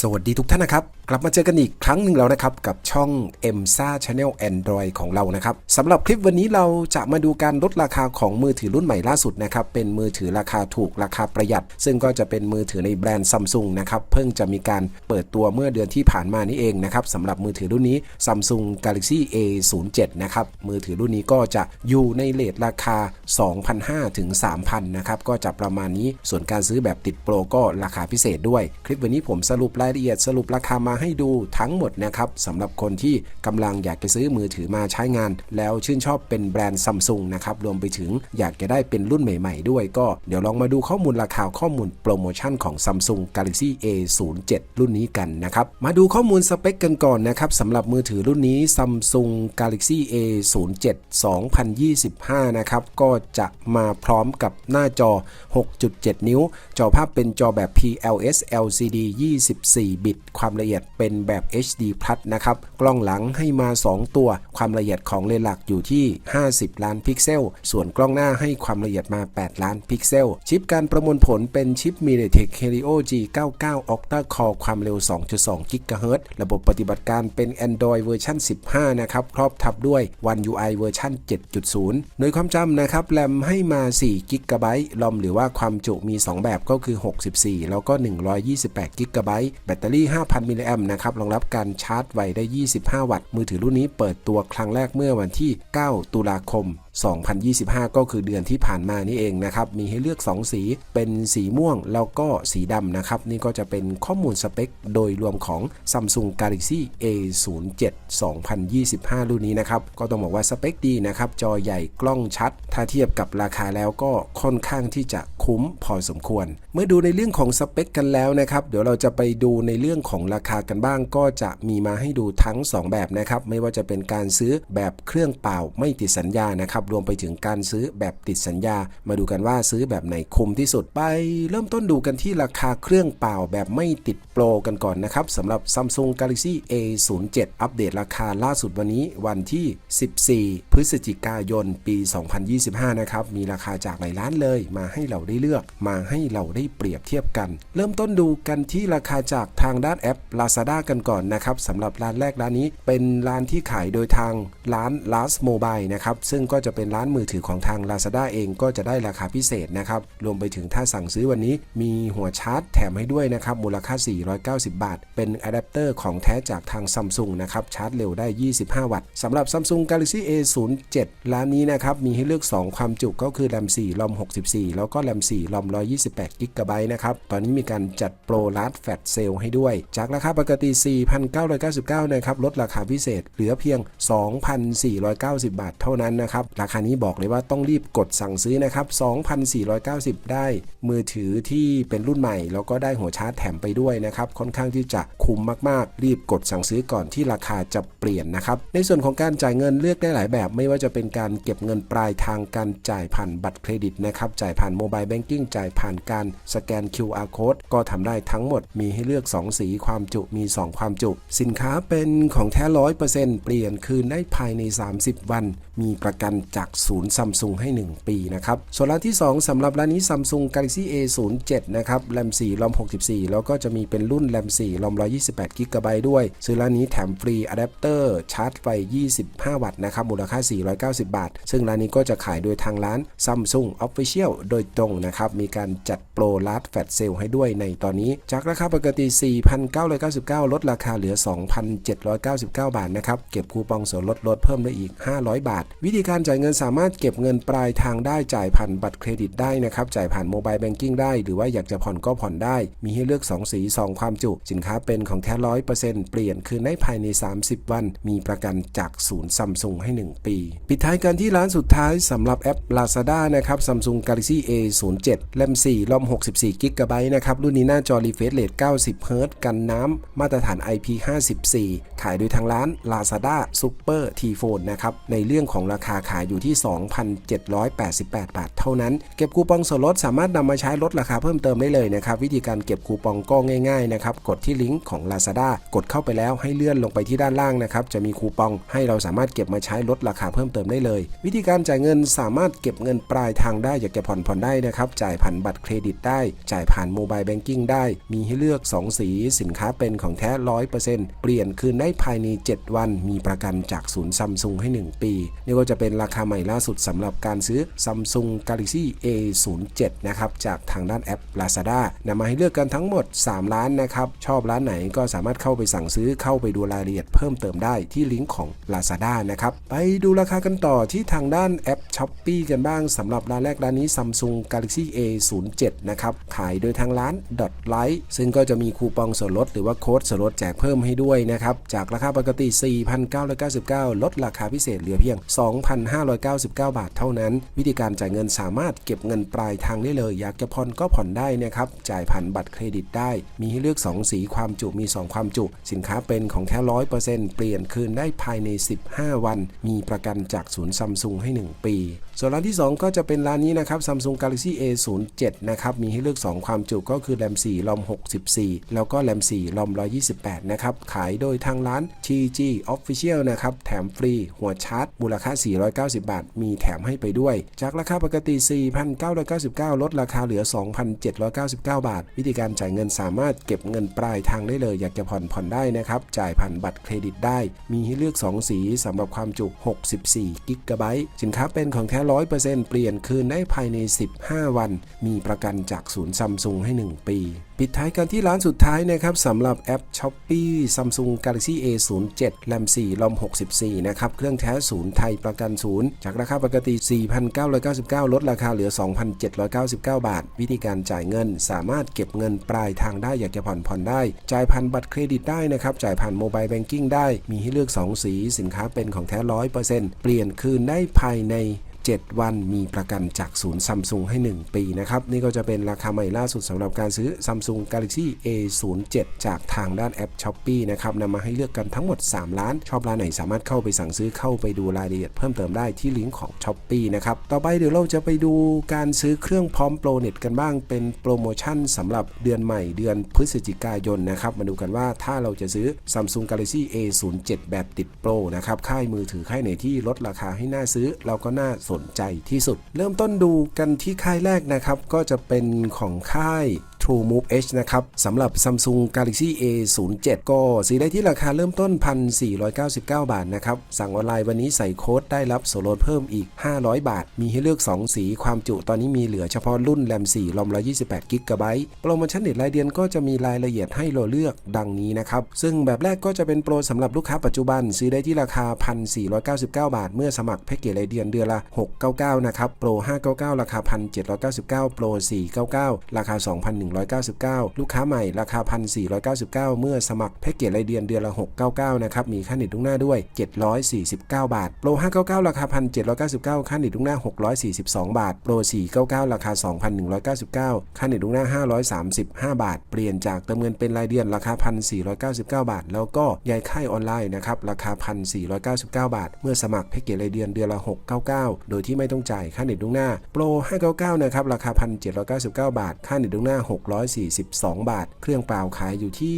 สวัสดีทุกท่านนะครับ กลับมาเจอกันอีกครั้งหนึ่งแล้วนะครับ กับช่อง m s a Channel Android ของเรานะครับสำหรับคลิปวันนี้เราจะมาดูการลดราคาของมือถือรุ่นใหม่ล่าสุดนะครับ เป็นมือถือราคาถูกราคาประหยัด ซึ่งก็จะเป็นมือถือในแบรนด์ซัมซุงนะครับ เพิ่งจะมีการเปิดตัวเมื่อเดือนที่ผ่านมานี่เองนะครับสำหรับมือถือรุ่นนี้ Samsung Galaxy A07 นะครับมือถือรุ่นนี้ก็จะอยู่ในเลทราคา 2,500ถึง3,000นะครับก็จะประมาณนี้ส่วนการซื้อแบบติดโปรก็ราคาพิเศษด้วย คลิปวันนี้ผมสรุปรายละเอียดสรุปราคามาให้ดูทั้งหมดนะครับสำหรับคนที่กำลังอยากจะซื้อมือถือมาใช้งาน แล้วชื่นชอบเป็นแบรนด์ซัมซุงนะครับรวมไปถึงอยากจะได้เป็นรุ่นใหม่ ๆ ด้วย ก็เดี๋ยวลองมาดูข้อมูลราคาข้อมูลโปรโมชั่นของ Samsung Galaxy A07 รุ่นนี้กันนะครับมาดูข้อมูลสเปคกันก่อนนะครับสำหรับมือถือรุ่นนี้ Samsung Galaxy A07 2025 นะครับก็จะมาพร้อมกับหน้าจอ 6.7 นิ้ว จอภาพเป็นจอแบบ PLS LCD 24บิต ความละเอียดเป็นแบบ HD Plus นะครับ กล้องหลังให้มา 2 ตัว ความละเอียดของเลนส์หลักอยู่ที่ 50 ล้านพิกเซล ส่วนกล้องหน้าให้ความละเอียดมา 8 ล้านพิกเซล ชิปการประมวลผลเป็นชิป MediaTek Helio G99 Octa Core ความเร็ว 2.2 GHz ระบบปฏิบัติการเป็น Android เวอร์ชัน15 นะครับ ครอบทับด้วย One UI เวอร์ชัน7.0โดยความจำนะครับ แรมให้มา 4 g b ลอมหรือว่าความจุมี 2 แบบก็คือ 64 แล้วก็ 128 g b แบตเตอรี่ 5,000 มิลลิแอมนะครับ รองรับการชาร์จไวได้ 25 วัตต์ มือถือรุ่นนี้เปิดตัวครั้งแรกเมื่อวันที่ 9 ตุลาคม 2025 ก็คือเดือนที่ผ่านมานี่เองนะครับมีให้เลือก 2 สีเป็นสีม่วงแล้วก็สีดำนะครับ นี่ก็จะเป็นข้อมูลสเปค โดยรวมของ Samsung Galaxy A07 2025 รุ่นนี้นะครับ ก็ต้องบอกว่าสเปคดีนะครับ จอใหญ่กล้องชัด ถ้าเทียบกับราคาแล้วก็ค่อนข้างที่จะคุ้มพอสมควร เมื่อดูในเรื่องของสเปคกันแล้วนะครับ เดี๋ยวเราจะไปดูในเรื่องของราคากันบ้าง ก็จะมีมาให้ดูทั้ง 2 แบบนะครับ ไม่ว่าจะเป็นการซื้อแบบเครื่องเปล่าไม่ติดสัญญานะครับรวมไปถึงการซื้อแบบติดสัญญา มาดูกันว่าซื้อแบบไหนคุ้มที่สุดไป เริ่มต้นดูกันที่ราคาเครื่องเปล่าแบบไม่ติดโปรกันก่อนนะครับสำหรับ Samsung Galaxy A07 อัปเดตราคาล่าสุดวันนี้วันที่ 14 พฤศจิกายน ปี 2025 นะครับ มีราคาจากหลายร้านเลย มาให้เราได้เลือก มาให้เราได้เปรียบเทียบกัน เริ่มต้นดูกันที่ราคาจากทางด้านแอป Lazada กันก่อนนะครับสำหรับร้านแรกร้านนี้เป็นร้านที่ขายโดยทางร้าน Last Mobile นะครับ ซึ่งก็จะเป็นร้านมือถือของทาง Lazada เองก็จะได้ราคาพิเศษนะครับ รวมไปถึงถ้าสั่งซื้อวันนี้มีหัวชาร์จแถมให้ด้วยนะครับ มูลค่า 490 บาท เป็นอะแดปเตอร์ของแท้จากทาง Samsung นะครับ ชาร์จเร็วได้ 25 วัตต์สำหรับ Samsung Galaxy A07 ร้านนี้นะครับ มีให้เลือก 2 ความจุก็คือแรม4ลอม64 แล้วก็แรม4ลอม128 g b นะครับ ตอนนี้มีการจัดโปรลัดแฟตเซลให้ด้วย จากราคาปกติ 4,999 นะครับ ลดราคาพิเศษเหลือเพียง 2,490 บาทเท่านั้นนะครับราคานี้บอกเลยว่าต้องรีบกดสั่งซื้อนะครับ 2,490 ได้มือถือที่เป็นรุ่นใหม่ แล้วก็ได้หัวชาร์จแถมไปด้วยนะครับ ค่อนข้างที่จะคุ้มมากๆ รีบกดสั่งซื้อก่อนที่ราคาจะเปลี่ยนนะครับ ในส่วนของการจ่ายเงินเลือกได้หลายแบบ ไม่ว่าจะเป็นการเก็บเงินปลายทางการจ่ายผ่านบัตรเครดิตนะครับ จ่ายผ่านโมบายแบงกิ้งจ่ายผ่านการสแกน QR code ก็ทำได้ทั้งหมด มีให้เลือก 2 สีความจุมี 2 ความจุ สินค้าเป็นของแท้ร้อยเปอร์เซ็นต์เปลี่ยนคืนได้ภายใน 30 วัน มีประกันจากศูนย์ซัมซุงให้ 1 ปีนะครับส่วนร้านที่ 2สำหรับร้านนี้ Samsung Galaxy A07 นะครับแรม4ลอม64 แล้วก็จะมีเป็นรุ่นแรม4ลอม128 g b ด้วย ซื้อร้านนี้แถมฟรีอะแดปเตอร์ชาร์จไฟ 25 วัตต์นะครับมูลค่า 490 บาท ซึ่งร้านนี้ก็จะขายโดยทางร้าน Samsung Official โดยตรงนะครับมีการจัดโปรลัดแฟตเซลให้ด้วยในตอนนี้ จากราคาปกติ 4,999 ลดราคาเหลือ 2,799 บาทนะครับเก็บคูปองส่วนลดลดเพิ่มได้อีก 500 บาท วิธีการจ่ายเงินสามารถเก็บเงินปลายทางได้จ่ายผ่านบัตรเครดิตได้นะครับจ่ายผ่านโมบายแบงกิ้งได้ หรือว่าอยากจะผ่อนก็ผ่อนได้ มีให้เลือก 2 สี 2 ความจุ สินค้าเป็นของแท้ร้อยเปอร์เซ็นต์เปลี่ยนคืนได้ภายใน 30 วัน มีประกันจากศูนย์ซัมซุงให้ 1 ปี ปิดท้ายกันที่ร้านสุดท้ายสำหรับแอป Lazada นะครับ Samsung Galaxy A07 แรม4ลอม64 g b นะครับรุ่นนี้หน้าจอ refresh rate 90 Hz กันน้ำมาตรฐาน IP54 ขายโดยทางร้าน Lazada Super T Phone นะครับในเรื่องของราคาขายอยู่ที่ 2,788 บาทเท่านั้น เก็บคูปองส่วนลดสามารถนำมาใช้ลดราคาเพิ่มเติมได้เลยนะครับ วิธีการเก็บคูปองก็ง่ายๆนะครับ กดที่ลิงก์ของ Lazada กดเข้าไปแล้วให้เลื่อนลงไปที่ด้านล่างนะครับ จะมีคูปองให้เราสามารถเก็บมาใช้ลดราคาเพิ่มเติมได้เลย วิธีการจ่ายเงินสามารถเก็บเงินปลายทางได้อยากจะผ่อนผ่อนได้นะครับจ่ายผ่านบัตรเครดิตได้ จ่ายผ่านโมบายแบงกิ้งได้ มีให้เลือก 2 สีสินค้าเป็นของแท้ 100%เปลี่ยนคืนได้ภายใน 7 วัน มีประกันจากศูนย์ซัมซุงให้ 1 ปีนี่ก็จะเป็นราคาใหม่ล่าสุดสำหรับการซื้อ Samsung Galaxy A07 นะครับจากทางด้านแอป Lazada นำมาให้เลือกกันทั้งหมด 3 ร้านนะครับชอบร้านไหนก็สามารถเข้าไปสั่งซื้อเข้าไปดูรายละเอียดเพิ่มเติมได้ที่ลิงก์ของ Lazada นะครับไปดูราคากันต่อที่ทางด้านแอป s h อ p e e กันบ้างสำหรับร้านแรกร้านนี้ Samsung Galaxy A07 นะครับขายโดยทางร้าน Dot Light ซึ่งก็จะมีคูปองส่วนลดหรือว่าโค้ดส่วนลดแจกเพิ่มให้ด้วยนะครับจากราคาปกติ 4,999 ลดราคาพิเศษเหลือเพียง599 บาทเท่านั้น วิธีการจ่ายเงินสามารถเก็บเงินปลายทางได้เลย อยากจะผ่อนก็ผ่อนได้นะครับจ่ายผ่านบัตรเครดิตได้ มีให้เลือก 2 สีความจุมี 2 ความจุ สินค้าเป็นของแท้ร้อยเปอร์เซ็นต์เปลี่ยนคืนได้ภายใน 15 วัน มีประกันจากศูนย์ซัมซุงให้ 1 ปี ส่วนร้านที่ 2 ก็จะเป็นร้านนี้นะครับ Samsung Galaxy A07 นะครับมีให้เลือก 2 ความจุก็คือแรม4รอม64 แล้วก็แรม4รอม128นะครับขายโดยทางร้าน TG Official นะครับแถมฟรีหัวชาร์จมูลค่า 490บาท มีแถมให้ไปด้วย จากราคาปกติ 4,999 ลดราคาเหลือ 2,799 บาท วิธีการจ่ายเงินสามารถเก็บเงินปลายทางได้เลย อยากจะผ่อนผ่อนได้นะครับ จ่ายผ่านบัตรเครดิตได้ มีให้เลือก 2 สีสำหรับความจุ 64 กิกะไบต์สินค้าเป็นของแท้ 100%เปลี่ยนคืนได้ภายใน 15 วัน มีประกันจากศูนย์ซัมซุงให้ 1 ปี ปิดท้ายกันที่ร้านสุดท้ายนะครับสำหรับแอป s h อ p e e Samsung Galaxy A07 แรม4รอม64 นะครับ เครื่องแท้ศูนย์ไทยประกันศูนย์จากราคาปกติ 4,999 ลดราคาเหลือ 2,799 บาท วิธีการจ่ายเงินสามารถเก็บเงินปลายทางได้อยากจะผ่อนผ่อนได้ จ่ายผ่านบัตรเครดิตได้นะครับ จ่ายผ่านโมบายแบงกิ้งได้ มีให้เลือก 2 สี สินค้าเป็นของแท้ 100%เปลี่ยนคืนได้ภายใน 7 วันมีประกันจากศูนย์ซัมซุงให้ 1 ปีนะครับ นี่ก็จะเป็นราคาใหม่ล่าสุดสำหรับการซื้อ Samsung Galaxy A07 จากทางด้านแอป s h อ p e e นะครับนำมาให้เลือกกันทั้งหมด3ล้าน ชอบร้านไหนสามารถเข้าไปสั่งซื้อเข้าไปดูรายละเอียดเพิ่มเติมได้ที่ลิงก์ของ s h อ p e e นะครับ ต่อไปเดี๋ยวเราจะไปดูการซื้อเครื่องพร้อมโปรเน็ตกันบ้างเป็นโปรโมชั่นสำหรับเดือนใหม่เดือนพฤศจิกายนนะครับมาดูกันว่าถ้าเราจะซื้อ Samsung Galaxy A07 แบบติดโปรนะครับค่ายมือถือค่ายไหนที่ลดราคาให้น่าซื้อเราก็น่าสนใจที่สุด เริ่มต้นดูกันที่ค่ายแรกนะครับ ก็จะเป็นของค่าย True Move H นะครับสำหรับ Samsung Galaxy A07 ก็ซื้อได้ที่ราคาเริ่มต้น 1,499 บาทนะครับ สั่งออนไลน์วันนี้ใส่โค้ดได้รับส่วนลดเพิ่มอีก 500 บาท มีให้เลือก 2 สี ความจุตอนนี้มีเหลือเฉพาะรุ่นแรม4รอม128 g b โปรโมชั่นเด็ดรายเดือนก็จะมีรายละเอียดให้เราเลือกดังนี้นะครับ ซึ่งแบบแรกก็จะเป็นโปรสำหรับลูกค้าปัจจุบัน ซื้อได้ที่ราคา 1,499 บาท เมื่อสมัครแพ็กเกจรายเดือนเดือนละ 699 นะครับ โปร 599 ราคา 1,799 โปร 499 ราคา2,199 ลูกค้าใหม่ราคา 1,499 เมื่อสมัครแพ็กเกจรายเดือนเดือนละ 699 นะครับ มีค่าเน็ตลุกหน้าด้วย 749 บาท โปร 599 ราคา 1,799 ค่าเน็ตลุกหน้า 642 บาท โปร 499 ราคา 2,199 ค่าเน็ตลุกหน้า 535 บาท เปลี่ยนจากเติมเงินเป็นรายเดือนราคา 1,499 บาท แล้วก็ย้ายค่ายออนไลน์นะครับราคา 1,499 บาท เมื่อสมัครแพ็กเกจรายเดือนเดือนละ 699 โดยที่ไม่ต้องจ่ายค่าเน็ตลุกหน้า โปร 599 นะครับราคา 1,799 บาท ค่าเน็ตลุกหน้า642 บาท เครื่องเปล่าขายอยู่ที่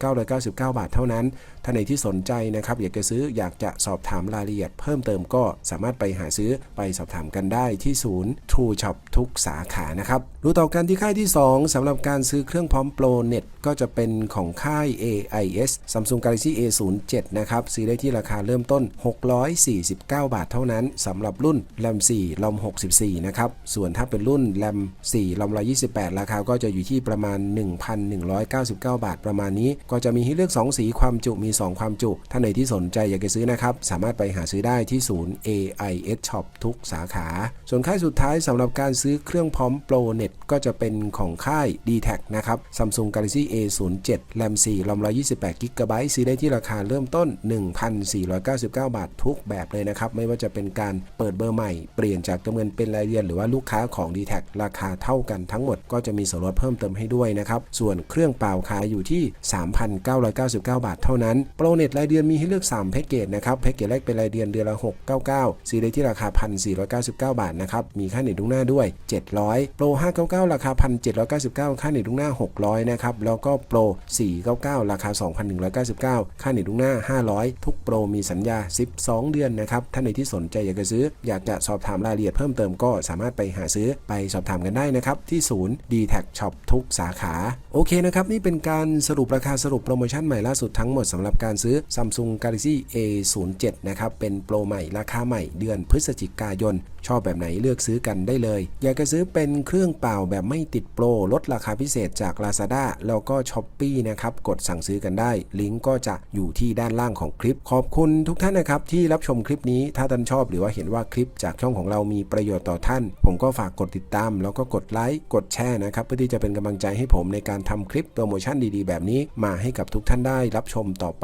3,999 บาทเท่านั้น ท่านไหนที่สนใจนะครับอยากจะซื้ออยากจะสอบถามรายละเอียด เพิ่มเติมก็สามารถไปหาซื้อไปสอบถามกันได้ที่ศูนย์ True Shop ทุกสาขานะครับดูต่อกันที่ค่ายที่ 2สำหรับการซื้อเครื่องพร้อมโปรเน็ตก็จะเป็นของค่าย AIS Samsung Galaxy A07 นะครับซื้อได้ที่ราคาเริ่มต้น 649 บาทเท่านั้นสำหรับรุ่น RAM 4 ROM 64 นะครับ ส่วนถ้าเป็นรุ่น RAM 4 ROM 128 ราคาก็จะอยู่ที่ประมาณ 1,199 บาทประมาณนี้ ก็จะมีให้เลือก 2 สีความจุมี2 ความจุ ท่านไหนที่สนใจอยากจะซื้อนะครับ สามารถไปหาซื้อได้ที่ศูนย์ AIS Shop ทุกสาขา ส่วนค่ายสุดท้ายสำหรับการซื้อเครื่องพร้อมโปรเน็ตก็จะเป็นของค่าย d t แทนะครับ Samsung Galaxy A07 RAM 4 ROM 128 g b ซื้อได้ที่ราคาเริ่มต้น 1,499 บาททุกแบบเลยนะครับ ไม่ว่าจะเป็นการเปิดเบอร์ใหม่ เปลี่ยนจากเติมเงินเป็นรายเดือนหรือว่าลูกค้าของ d t แทราคาเท่ากันทั้งหมดก็จะมีส่วนลดเพิ่มเติมให้ด้วยนะครับ ส่วนเครื่องเปล่าขายอยู่ที่ 3,999 บาทเท่านั้นโปรเน็ตรายเดือนมีให้เลือก3แพ็กเกจนะครับแพ็กเกจแรกเป็นรายเดือนเดือนละ 699ซีเรียที่ราคา 1,499 บาทนะครับมีค่าเน็ตลุงหน้าด้วย 700 โปร 599 ราคา 1,799 ค่าเน็ตลุงหน้า 600 นะครับแล้วก็โปร 499 ราคา 2,199 ค่าเน็ตลุงหน้า 500 ทุกโปรมีสัญญา 12 เดือนนะครับท่านใดที่สนใจอยากจะซื้อ อยากจะสอบถามรายละเอียดเพิ่มเติมก็สามารถไปหาซื้อไปสอบถามกันได้นะครับที่ศูนย์ d t a c Shop ทุกสาขา โอเคนะครับนี่เป็นการสรุปราคาสรุปโปรโมชั่นใหม่ล่าสุดทั้งหมดสำหรับการซื้อ Samsung Galaxy A07 นะครับ เป็นโปรใหม่ราคาใหม่เดือนพฤศจิกายน ชอบแบบไหนเลือกซื้อกันได้เลย อยากจะซื้อเป็นเครื่องเปล่าแบบไม่ติดโปร ลดราคาพิเศษจาก Lazada แล้วก็ s h อ p e e นะครับ กดสั่งซื้อกันได้ ลิงก์ก็จะอยู่ที่ด้านล่างของคลิป ขอบคุณทุกท่านนะครับที่รับชมคลิปนี้ ถ้าท่านชอบหรือว่าเห็นว่าคลิปจากช่องของเรามีประโยชน์ต่อท่าน ผมก็ฝากกดติดตาม แล้วก็กดไลค์ กดแชร์นะครับเพื่อที่จะเป็นกำลังใจให้ผมในการทำคลิปโปรโมชั่นดีๆ แบบนี้มาให้กับทุกท่านได้รับชมต่อไป